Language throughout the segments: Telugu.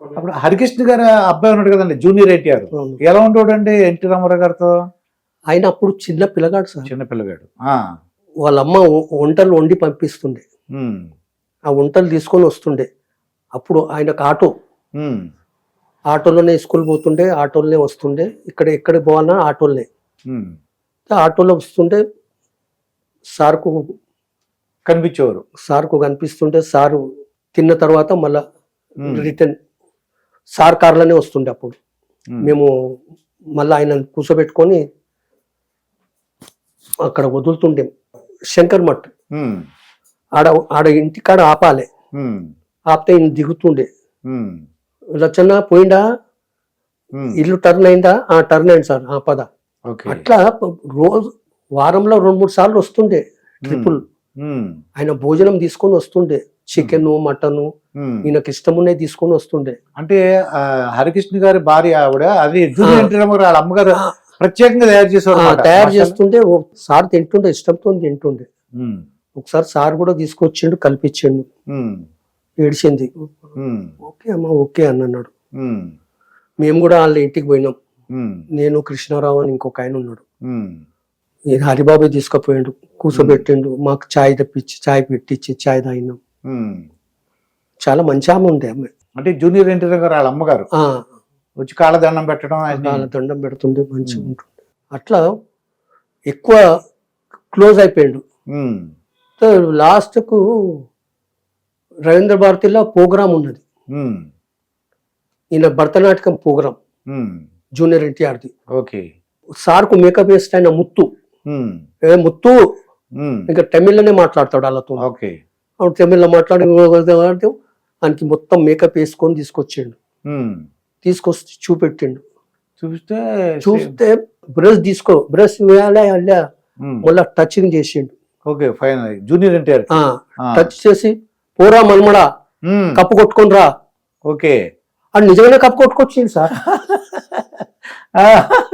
అప్పుడు హరికృష్ణ గారు అబ్బాయి ఉన్నాడు కదండి జూనియర్ ఎన్టీఆర్. ఎలా ఉండేవాడు అండి ఎన్టీ రామారావు గారితో? ఆయన అప్పుడు చిన్న పిల్లగాడు సార్. చిన్న పిల్లగాడు. వాళ్ళ అమ్మ వంటలు వండి పంపిస్తుండే. ఆ వంటలు తీసుకొని వస్తుండే. అప్పుడు ఆయనకు ఆటో. ఆటోలోనే స్కూల్ పోతుండే ఆటోలోనే వస్తుండే. ఇక్కడ ఎక్కడ పోవాలన్నా ఆటోలోనే. ఆటోలో వస్తుంటే సార్కు కనిపించేవారు. సార్కు కనిపిస్తుంటే సారు తిన్న తర్వాత మళ్ళా రిటర్న్ సార్ కార్లోనే వస్తుండే అప్పుడు. మేము. మళ్ళీ ఆయన కూర్చోబెట్టుకొని అక్కడ వదులుతుండే. శంకర్ మఠ్. ఆడ ఆడ ఇంటికాడ ఆపాలి. ఆపితే ఈయన దిగుతుండే. రచన పోయిందా. ఇల్లు టర్న్ అయిందా? ఆ టర్న్ అయింది సార్ ఆ పద. అట్లా రోజు వారంలో రెండు మూడు సార్లు వస్తుండే ట్రిపుల్. ఆయన భోజనం తీసుకొని వస్తుండే. Chicken mutton. ఈయనకి ఇష్టం ఉన్నాయి తీసుకొని వస్తుండే. అంటే హరికృష్ణ గారి భార్య ఆవిడ అది వాళ్ళ అమ్మగారు ప్రత్యేకంగా తయారు చేసేవారు. తయారు. చేస్తుంటే ఓ సార్ తింటుండే ఇష్టంతో తింటుండే. ఒకసారి సార్ కూడా తీసుకొచ్చిండు కల్పించిండు. ఏడిచింది. ఓకే అమ్మా ఓకే అని అన్నాడు మేము కూడా వాళ్ళ ఇంటికి పోయినాం. నేను కృష్ణారావు అని ఇంకొక ఆయన ఉన్నాడు. హరిబాబు తీసుకుపోయిండు కూర్చోబెట్టిండు మాకు చాయ్ తెప్పించి చాయ్ పెట్టించి చాయ్ తాగినాం. చాలా మంచి ఆమె ఉండే ఆమె. అంటే జూనియర్ ఎన్టీ రావు గారు వాళ్ళ అమ్మగారు? వచ్చి కాళ్ళదండం పెట్టడం. వాళ్ళ దండం పెడుతుండే మంచిగా. ఉంటుండే. అట్లా ఎక్కువ క్లోజ్ అయిపోయిండు. లాస్ట్కు రవీంద్ర భారతిలో ప్రోగ్రామ్ ఉన్నది. ఈయన భరతనాట్యం ప్రోగ్రామ్. ఉమ్, జూనియర్ ఎన్టీఆర్ది. ఓకే. సార్కు మేకప్ వేస్ట్ ఆయన ముత్తు ఏ ముత్తు? ఇంకా తమిళ్ళోనే మాట్లాడతాడు వాళ్ళతో. ఓకే. తమిళ్ళో మాట్లాడి అంటే ఆయనకి మొత్తం మేకప్ వేసుకొని తీసుకొచ్చిండు. తీసుకొచ్చి చూపెట్టిండు. చూపిస్తే చూస్తే బ్రష్ తీసుకో బ్రష్ వేయాలి మళ్ళా టచింగ్ చేసిండు. ఓకే ఫైనల్ జూనియర్ ఎన్టీఆర్ ఆ, టచ్ చేసి పోరా మన్మడా కప్పు కొట్టుకొని రా. ఓకే. అని నిజంగానే కప్పు కొట్టుకొచ్చిండు సార్.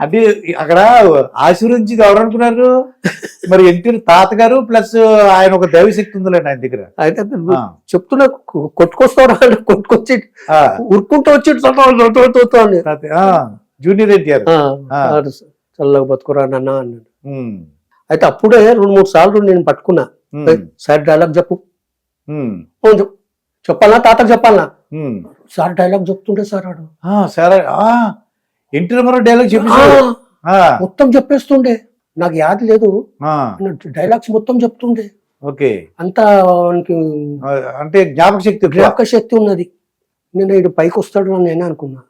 అంటే అక్కడ ఆశీర్వదించింది ఎవరు అనుకున్నారు? మరి ఎన్టీ తాతగారు ప్లస్ ఆయన ఒక దైవశక్తి ఉందిలేండి ఆయన దగ్గర. అయితే చెప్తున్నా కొట్టుకొస్తాడు కొట్టుకొచ్చి ఉరుక్కుంటూ వచ్చి జూనియర్ ఎన్టీఆర్ చల్లగా బతుకురా నాన్న అన్నాడు. అయితే అప్పుడే రెండు మూడు సార్లు నేను పట్టుకున్నా. సార్ డైలాగ్ చెప్పు. చెప్పాలా తాతకు చెప్పాలా. సార్ డైలాగ్ చెప్తుండే సార్ ఆడు. సరే ఎన్టీ రామారావు డైలాగ్ ఆ, మొత్తం చెప్పేస్తుండే. నాకు యాद లేదు. డైలాగ్స్ మొత్తం చెప్తుండే. ఓకే. అంత అంటే జ్ఞాపక శక్తి. జ్ఞాపక శక్తి ఉన్నది. నేను ఇటు పైకి వస్తాడు అని నేనే అనుకున్నా.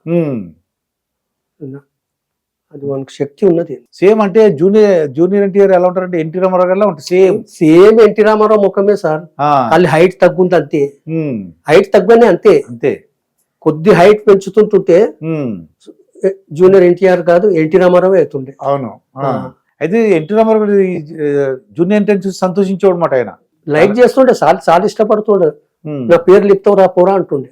అది వానికి శక్తి ఉన్నది. సేమ్ అంటే జూనియర్ జూనియర్ ఎన్టీఆర్ ఎలా ఉంటారంటే ఎన్టీ రామారావు గారిలా ఉంటుంది సేమ్. సేమ్ ఎన్టీ రామారావు ముఖమే సార్. వాళ్ళు హైట్ తగ్గుంది అంతే. హైట్ తగ్గనే అంతే. అంతే. కొద్ది హైట్ పెంచుతుంటుంటే జూనియర్ ఎన్టీఆర్ కాదు ఎన్టీ రామారావు అవుతుండే అవును. అయితే ఎన్టీ రామారావు జూనియర్ ఎన్టీఆర్ చూసి సంతోషించేవాడు అనమాట ఆయన. లైక్ చేస్తుండే చాలా చాలా ఇష్టపడుతుండే. నా పేరు లిప్తావు రా పోరా అంటుండే.